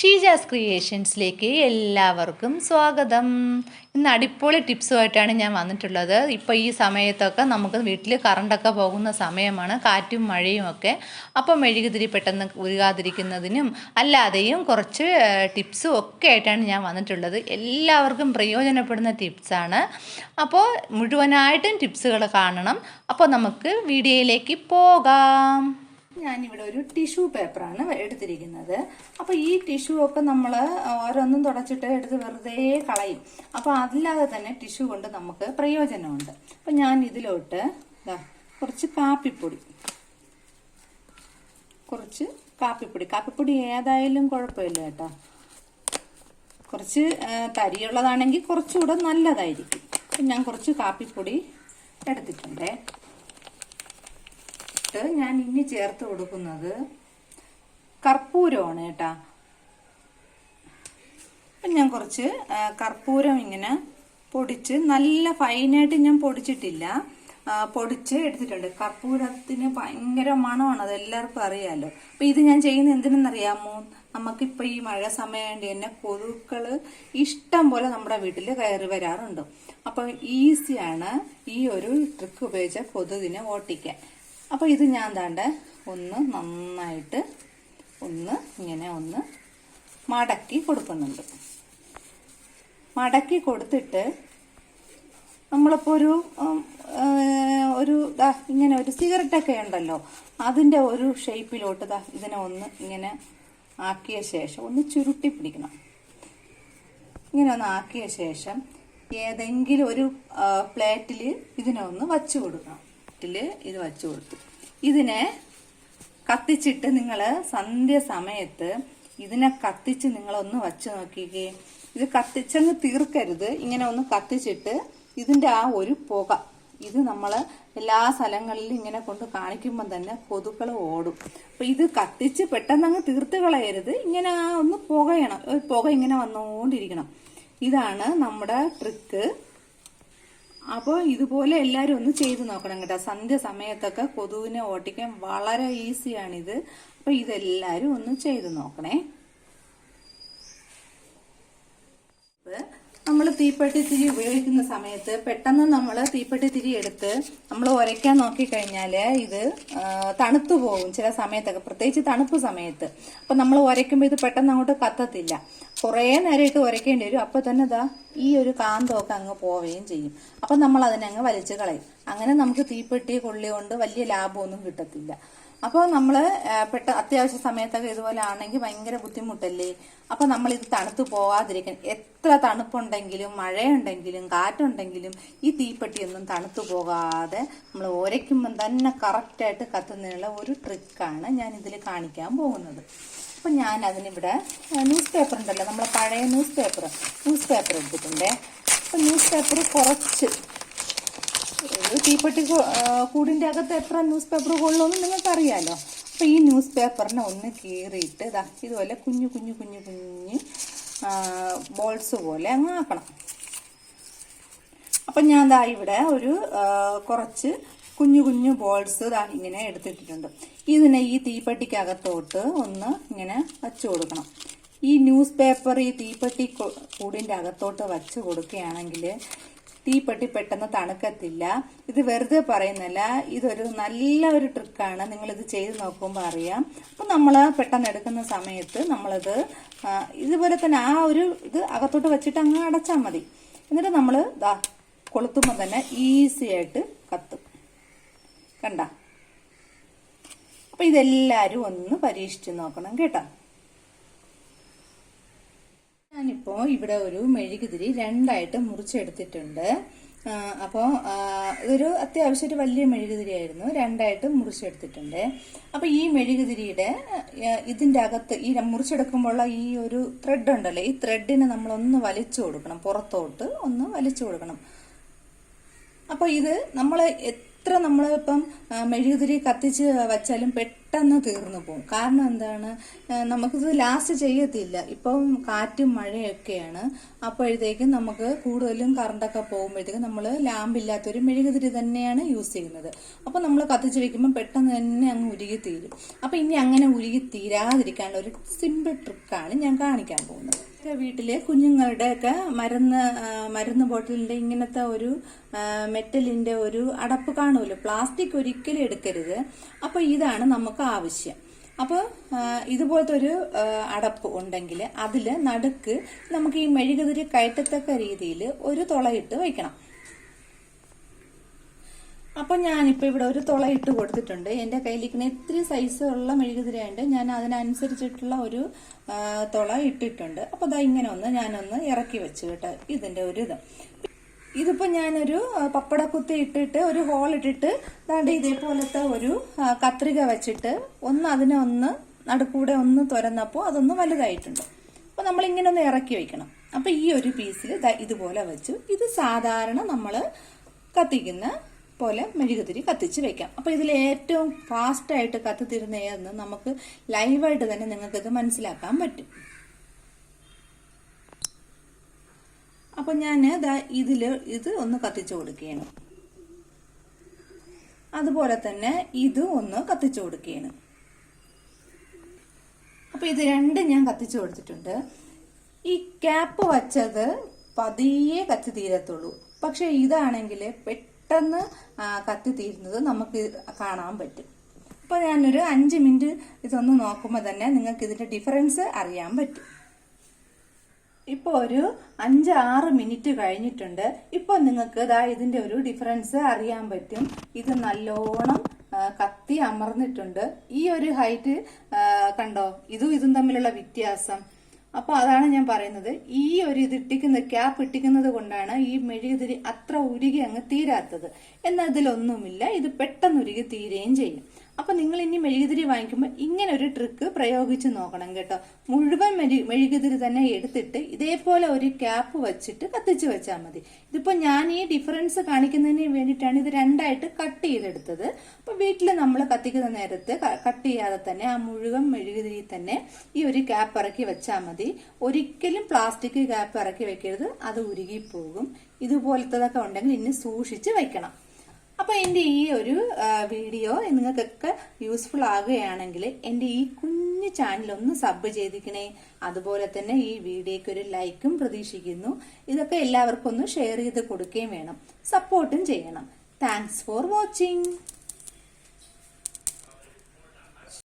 ഷീജാസ് ക്രിയേഷൻസിലേക്ക് എല്ലാവർക്കും സ്വാഗതം. ഇന്ന് അടിപൊളി ടിപ്സുമായിട്ടാണ് ഞാൻ വന്നിട്ടുള്ളത്. ഇപ്പോൾ ഈ സമയത്തൊക്കെ നമുക്ക് വീട്ടിൽ കറണ്ടൊക്കെ പോകുന്ന സമയമാണ് കാറ്റും മഴയും ഒക്കെ. അപ്പം മെഴുകുതിരി പെട്ടെന്ന് ഉരുകാതിരിക്കുന്നതിനും അല്ലാതെയും കുറച്ച് ടിപ്സും ഒക്കെ ആയിട്ടാണ് ഞാൻ വന്നിട്ടുള്ളത്. എല്ലാവർക്കും പ്രയോജനപ്പെടുന്ന ടിപ്സാണ്. അപ്പോൾ മുഴുവനായിട്ടും ടിപ്സുകൾ കാണണം. അപ്പോൾ നമുക്ക് വീഡിയോയിലേക്ക് പോകാം. ഞാനിവിടെ ഒരു ടിഷ്യൂ പേപ്പറാണ് എടുത്തിരിക്കുന്നത്. അപ്പോൾ ഈ ടിഷ്യൂ ഒക്കെ നമ്മൾ ഓരോന്നും തുടച്ചിട്ട് എടുത്ത് വെറുതെ കളയും. അപ്പോൾ അതില്ലാതെ തന്നെ ടിഷ്യൂ കൊണ്ട് നമുക്ക് പ്രയോജനമുണ്ട്. അപ്പോൾ ഞാൻ ഇതിലോട്ട് കുറച്ച് കാപ്പിപ്പൊടി. കുറച്ച് കാപ്പിപ്പൊടി. കാപ്പിപ്പൊടി ഏതായാലും കുഴപ്പമില്ല കേട്ടോ. കുറച്ച് തരിയുള്ളതാണെങ്കിൽ കുറച്ചുകൂടെ നല്ലതായിരിക്കും. ഞാൻ കുറച്ച് കാപ്പിപ്പൊടി എടുത്തിട്ടുണ്ടേ. ഇട്ട് ഞാൻ ഇനി ചേർത്ത് കൊടുക്കുന്നത് കർപ്പൂരമാണ് കേട്ടാ. അപ്പം ഞാൻ കുറച്ച് കർപ്പൂരം ഇങ്ങനെ പൊടിച്ച് നല്ല ഫൈനായിട്ട് ഞാൻ പൊടിച്ചിട്ടില്ല. പൊടിച്ച് എടുത്തിട്ടുണ്ട്. കർപ്പൂരത്തിന് ഭയങ്കര മണമാണ് അത് എല്ലാവർക്കും അറിയാമല്ലോ അപ്പം ഇത് ഞാൻ ചെയ്യുന്ന എന്തിനെന്നറിയാമോ? നമുക്കിപ്പോൾ ഈ മഴ സമയമായിട്ട് തന്നെ കൊതുക്കൾ ഇഷ്ടം പോലെ നമ്മുടെ വീട്ടിൽ കയറി വരാറുണ്ട്. അപ്പം ഈസിയാണ് ഈ ഒരു ട്രിക്ക് ഉപയോഗിച്ച കൊതുകിനെ ഓട്ടിക്കാൻ. അപ്പോൾ ഇത് ഞാൻ താണ്ട ഒന്ന് നന്നായിട്ട് ഒന്ന് ഇങ്ങനെ ഒന്ന് മടക്കി കൊടുക്കുന്നുണ്ട്. മടക്കി കൊടുത്തിട്ട് നമ്മളിപ്പോൾ ഒരു ഒരു ദാ ഇങ്ങനെ ഒരു സിഗരറ്റൊക്കെ ഉണ്ടല്ലോ അതിന്റെ ഒരു ഷേപ്പിലോട്ട് ദാ ഇതിനെ ഒന്ന് ഇങ്ങനെ ആക്കിയ ശേഷം ഒന്ന് ചുരുട്ടി പിടിക്കണം. ഇങ്ങനെ ഒന്ന് ആക്കിയ ശേഷം ഏതെങ്കിലും ഒരു പ്ലേറ്റിൽ ഇതിനെ ഒന്ന് വച്ചു കൊടുക്കണം. പ്ലേറ്റിൽ ഇത് വച്ചു കൊടുത്തു. ഇതിനെ കത്തിച്ചിട്ട് നിങ്ങൾ സന്ധ്യ സമയത്ത് ഇതിനെ കത്തിച്ച് നിങ്ങളൊന്ന് വച്ചു നോക്കിക്കേ. ഇത് കത്തിച്ചങ്ങ് തീർക്കരുത്. ഇങ്ങനെ ഒന്ന് കത്തിച്ചിട്ട് ഇതിന്റെ ആ ഒരു പുക ഇത് നമ്മൾ എല്ലാ സ്ഥലങ്ങളിലും ഇങ്ങനെ കൊണ്ട് കാണിക്കുമ്പം തന്നെ കൊതുക്കൾ ഓടും. അപ്പം ഇത് കത്തിച്ച് പെട്ടെന്ന് അങ്ങ് തീർത്ത് കളയരുത്. ഇങ്ങനെ ഒന്ന് പുകയണം. ഒരു പുക ഇങ്ങനെ വന്നുകൊണ്ടിരിക്കണം ഇതാണ് നമ്മുടെ ട്രിക്ക്. അപ്പോൾ ഇതുപോലെ എല്ലാവരും ഒന്ന് ചെയ്തു നോക്കണം കേട്ടോ. സന്ധ്യ സമയത്തൊക്കെ കൊതുവിനെ ഓട്ടിക്കാൻ വളരെ ഈസിയാണിത്. അപ്പോൾ ഇതെല്ലാവരും ഒന്ന് ചെയ്തു നോക്കണേ. നമ്മൾ തീപ്പെട്ടി തിരി ഉപയോഗിക്കുന്ന സമയത്ത് പെട്ടെന്ന് നമ്മൾ തീപ്പെട്ടി തിരി എടുത്ത് നമ്മൾ ഉരയ്ക്കാൻ നോക്കിക്കഴിഞ്ഞാൽ ഇത് തണുത്തു പോകും ചില സമയത്തൊക്കെ. പ്രത്യേകിച്ച് തണുപ്പ് സമയത്ത്. അപ്പം നമ്മൾ ഉരയ്ക്കുമ്പോൾ ഇത് പെട്ടെന്ന് അങ്ങോട്ട് കത്തത്തില്ല. കുറേ നേരമായിട്ട് ഉരയ്ക്കേണ്ടി വരും. അപ്പോൾ തന്നെ ഇതാ ഈ ഒരു കാന്തമൊക്കെ അങ്ങ് പോവുകയും ചെയ്യും. അപ്പം നമ്മൾ അതിനങ്ങ് വലിച്ചു കളയും. അങ്ങനെ നമുക്ക് തീപ്പെട്ടി കൊള്ളി കൊണ്ട് വലിയ ലാഭമൊന്നും കിട്ടത്തില്ല. അപ്പോൾ നമ്മൾ പെട്ട അത്യാവശ്യ സമയത്തൊക്കെ ഇതുപോലെ ആണെങ്കിൽ ഭയങ്കര ബുദ്ധിമുട്ടല്ലേ? അപ്പോൾ നമ്മൾ ഇത് തണുത്ത് പോകാതിരിക്കാൻ എത്ര തണുപ്പുണ്ടെങ്കിലും മഴയുണ്ടെങ്കിലും കാറ്റുണ്ടെങ്കിലും ഈ തീപ്പെട്ടിയൊന്നും തണുത്തു പോകാതെ നമ്മൾ ഒരയ്ക്കുമ്പം തന്നെ കറക്റ്റായിട്ട് കത്തുന്നതിനുള്ള ഒരു ട്രിക്കാണ് ഞാൻ ഇതിൽ കാണിക്കാൻ പോകുന്നത്. അപ്പം ഞാൻ അതിനിവിടെ ന്യൂസ് പേപ്പർ ഉണ്ടല്ലോ നമ്മളെ പഴയ ന്യൂസ് പേപ്പർ ന്യൂസ് പേപ്പർ എടുത്തിട്ടുണ്ടേ. അപ്പം ന്യൂസ് പേപ്പർ കുറച്ച് തീപ്പെട്ടി കൂടിന്റെ അകത്ത് എത്ര ന്യൂസ് പേപ്പർ കൊള്ളുമെന്ന് നിങ്ങൾക്കറിയാലോ. അറിയാലോ അപ്പൊ ഈ ന്യൂസ് പേപ്പറിനെ ഒന്ന് കീറിയിട്ട് ഇതാ ഇതുപോലെ കുഞ്ഞു കുഞ്ഞു കുഞ്ഞു കുഞ്ഞു ബോൾസ് പോലെ അങ്ങ് ആക്കണം. അപ്പം ഞാൻ ദാ ഇവിടെ ഒരു കുറച്ച് കുഞ്ഞു കുഞ്ഞു ബോൾസ് ഇങ്ങനെ എടുത്തിട്ടിട്ടുണ്ട്. ഇതിനെ ഈ തീപ്പെട്ടിക്കകത്തോട്ട് ഒന്ന് ഇങ്ങനെ വച്ചു കൊടുക്കണം. ഈ ന്യൂസ് പേപ്പർ ഈ തീപ്പെട്ടി കൂടിന്റെ അകത്തോട്ട് വച്ചു കൊടുക്കുകയാണെങ്കിൽ തീപ്പെട്ടി പെട്ടെന്ന് തണുക്കത്തില്ല. ഇത് വെറുതെ പറയുന്നില്ല ഇതൊരു നല്ല ഒരു ട്രിക്കാണ് നിങ്ങളിത് ചെയ്ത് നോക്കുമ്പോൾ അറിയാം. അപ്പം നമ്മൾ പെട്ടെന്ന് എടുക്കുന്ന സമയത്ത് നമ്മളിത് ഇതുപോലെ തന്നെ ആ ഒരു ഇത് അകത്തോട്ട് വെച്ചിട്ട് അങ്ങ് അടച്ചാൽ മതി. എന്നിട്ട് നമ്മൾ ദാ കൊളുത്തുമ്പോൾ തന്നെ ഈസി ആയിട്ട് കത്തും. കണ്ട. അപ്പം ഇതെല്ലാരും ഒന്ന് പരീക്ഷിച്ച് നോക്കണം കേട്ടോ. ഞാനിപ്പോൾ ഇവിടെ ഒരു മെഴുകുതിരി രണ്ടായിട്ട് മുറിച്ചെടുത്തിട്ടുണ്ട്. അപ്പോൾ ഇതൊരു അത്യാവശ്യം ഒരു വലിയ മെഴുകുതിരി ആയിരുന്നു രണ്ടായിട്ട് മുറിച്ചെടുത്തിട്ടുണ്ട്. അപ്പോൾ ഈ മെഴുകുതിരിയുടെ ഇതിന്റെ അകത്ത് ഈ മുറിച്ചെടുക്കുമ്പോഴുള്ള ഈ ഒരു ത്രെഡ് ഉണ്ടല്ലോ ഈ ത്രെഡിനെ നമ്മളൊന്ന് വലിച്ചു കൊടുക്കണം. പുറത്തോട്ട് ഒന്ന് വലിച്ചു കൊടുക്കണം. അപ്പോൾ ഇത് നമ്മൾ എത്ര നമ്മളിപ്പം മെഴുകുതിരി കത്തിച്ച് വച്ചാലും പെട്ടെന്ന് തീർന്നു പോകും. കാരണം എന്താണ് നമുക്കിത് ലാസ്റ്റ് ചെയ്യത്തില്ല. ഇപ്പം കാറ്റും മഴയൊക്കെയാണ്. അപ്പോഴത്തേക്കും നമുക്ക് കൂടുതലും കറണ്ടൊക്കെ പോകുമ്പോഴത്തേക്കും നമ്മൾ ലാമ്പില്ലാത്തൊരു മെഴുകുതിരി തന്നെയാണ് യൂസ് ചെയ്യുന്നത്. അപ്പോൾ നമ്മൾ കത്തിച്ച് വെക്കുമ്പോൾ പെട്ടെന്ന് തന്നെ അങ്ങ് ഉരുകി തീരും അപ്പോൾ ഇനി അങ്ങനെ ഉരുകി തീരാതിരിക്കാനുള്ള ഒരു സിമ്പിൾ ട്രിക്കാണ് ഞാൻ കാണിക്കാൻ പോകുന്നത്. വീട്ടിലെ കുഞ്ഞുങ്ങളുടെയൊക്കെ മരുന്ന് മരുന്ന് ബോട്ടിലിന്റെ ഇങ്ങനത്തെ ഒരു മെറ്റലിന്റെ ഒരു അടപ്പ് കാണുമല്ലോ? പ്ലാസ്റ്റിക് ഒരിക്കലും എടുക്കരുത്. അപ്പോൾ ഇതാണ് നമുക്ക് ആവശ്യം. അപ്പോൾ ഇതുപോലത്തെ ഒരു അടപ്പ് ഉണ്ടെങ്കിൽ അതിൽ നടുക്ക് നമുക്ക് ഈ മെഴുകുതിരി കയറ്റത്തക്ക രീതിയിൽ ഒരു തുളയിട്ട് വയ്ക്കണം അപ്പൊ ഞാനിപ്പോ ഇവിടെ ഒരു തുള ഇട്ട് കൊടുത്തിട്ടുണ്ട്. എന്റെ കയ്യിലിരിക്കുന്ന ഇത്തിരി സൈസ് ഉള്ള മെഴുകുതിരയുണ്ട് ഞാൻ അതിനനുസരിച്ചിട്ടുള്ള ഒരു തുള ഇട്ടിട്ടുണ്ട്. അപ്പൊ അതാ ഇങ്ങനെ ഒന്ന് ഞാനൊന്ന് ഇറക്കി വെച്ചു കേട്ടോ ഇതിന്റെ ഒരു ഇത്. ഇതിപ്പോ ഞാനൊരു പപ്പട പപ്പടക്കുത്തി ഇട്ടിട്ട് ഒരു ഹോൾ ഇട്ടിട്ട് ദാണ്ട് ഇതേപോലത്തെ ഒരു കത്രിക വെച്ചിട്ട് ഒന്ന് അതിനെ ഒന്ന് നടുക്കൂടെ ഒന്ന് തുരന്നപ്പോൾ അതൊന്ന് വലുതായിട്ടുണ്ട്. അപ്പൊ നമ്മൾ ഇങ്ങനെ ഒന്ന് ഇറക്കി വെക്കണം. അപ്പൊ ഈ ഒരു പീസിൽ ഇതുപോലെ വെച്ചു. ഇത് സാധാരണ നമ്മൾ കത്തിക്കുന്ന പോലെ മെഴുകുതിരി കത്തിച്ച് വെക്കാം. അപ്പൊ ഇതിൽ ഏറ്റവും ഫാസ്റ്റ് ആയിട്ട് കത്തിത്തീരുന്നതെന്ന് നമുക്ക് ലൈവായിട്ട് തന്നെ നിങ്ങൾക്കിത് മനസ്സിലാക്കാൻ പറ്റും. അപ്പൊ ഞാൻ ഇതിൽ ഇത് ഒന്ന് കത്തിച്ചു കൊടുക്കുകയാണ്. അതുപോലെ തന്നെ ഇത് ഒന്ന് കത്തിച്ചു കൊടുക്കുകയാണ്. അപ്പൊ ഇത് രണ്ടും ഞാൻ കത്തിച്ചു കൊടുത്തിട്ടുണ്ട്. ഈ ക്യാപ്പ് വച്ചത് പതിയെ കത്തി തീരത്തുള്ളൂ പക്ഷെ ഇതാണെങ്കിൽ പെട്ടെന്ന് ആ, കത്തി തീരുന്നത് നമുക്ക് കാണാൻ പറ്റും. അപ്പോൾ ഞാനൊരു അഞ്ച് മിനിറ്റ് ഇതൊന്ന് നോക്കുമ്പോൾ തന്നെ നിങ്ങൾക്ക് ഇതിന്റെ ഡിഫറൻസ് അറിയാൻ പറ്റും. ഇപ്പോൾ ഒരു അഞ്ച് ആറ് മിനിറ്റ് കഴിഞ്ഞിട്ടുണ്ട്. ഇപ്പോൾ നിങ്ങൾക്ക് ഇതാ ഇതിന്റെ ഒരു ഡിഫറൻസ് അറിയാൻ പറ്റും. ഇത് നല്ലോണം കത്തി അമർന്നിട്ടുണ്ട്. ഈ ഒരു ഹൈറ്റ് കണ്ടോ? ഇതും ഇതും തമ്മിലുള്ള വ്യത്യാസം. അപ്പൊ അതാണ് ഞാൻ പറയുന്നത്. ഈ ഒരു ഇത് ഇട്ടിക്കുന്ന ക്യാപ്പ് ഇട്ടിക്കുന്നത് കൊണ്ടാണ് ഈ മെഴുകുതിരി അത്ര ഉരുകി അങ്ങ് തീരാത്തത്. എന്നാൽ ഇതിലൊന്നുമില്ല. ഇത് പെട്ടെന്ന് ഉരുകി തീരുകയും ചെയ്യും. അപ്പൊ നിങ്ങൾ ഇനി മെഴുകുതിരി വാങ്ങിക്കുമ്പോൾ ഇങ്ങനെ ഒരു ട്രിക്ക് പ്രയോഗിച്ച് നോക്കണം കേട്ടോ. മുഴുവൻ മെഴു- മെഴുകുതിരി തന്നെ എടുത്തിട്ട് ഇതേപോലെ ഒരു ക്യാപ്പ് വെച്ചിട്ട് കത്തിച്ച് വെച്ചാൽ മതി. ഇതിപ്പോ ഞാൻ ഈ ഡിഫറൻസ് കാണിക്കുന്നതിന് വേണ്ടിയിട്ടാണ് ഇത് രണ്ടായിട്ട് കട്ട് ചെയ്തെടുത്തത്. അപ്പൊ വീട്ടിൽ നമ്മൾ കത്തിക്കുന്ന നേരത്ത് കട്ട് ചെയ്യാതെ തന്നെ ആ മുഴുവൻ മെഴുകുതിരി തന്നെ ഈ ഒരു ക്യാപ്പ് ഇറക്കി വെച്ചാൽ മതി. ഒരിക്കലും പ്ലാസ്റ്റിക് ക്യാപ്പ് ഇറക്കി വെക്കരുത്. അത് ഉരുകി പോകും ഇതുപോലത്തതൊക്കെ ഉണ്ടെങ്കിൽ ഇനി സൂക്ഷിച്ച് വെക്കണം. അപ്പൊ എന്റെ ഈ ഒരു വീഡിയോ നിങ്ങൾക്കൊക്കെ യൂസ്ഫുൾ ആകുകയാണെങ്കിൽ എന്റെ ഈ കുഞ്ഞു ചാനൽ ഒന്ന് സബ് ചെയ്തിക്കണേ അതുപോലെ തന്നെ ഈ വീഡിയോയ്ക്ക് ഒരു ലൈക്കും പ്രതീക്ഷിക്കുന്നു. ഇതൊക്കെ എല്ലാവർക്കും ഒന്ന് ഷെയർ ചെയ്ത് കൊടുക്കുകയും വേണം. സപ്പോർട്ടും ചെയ്യണം. Thanks for watching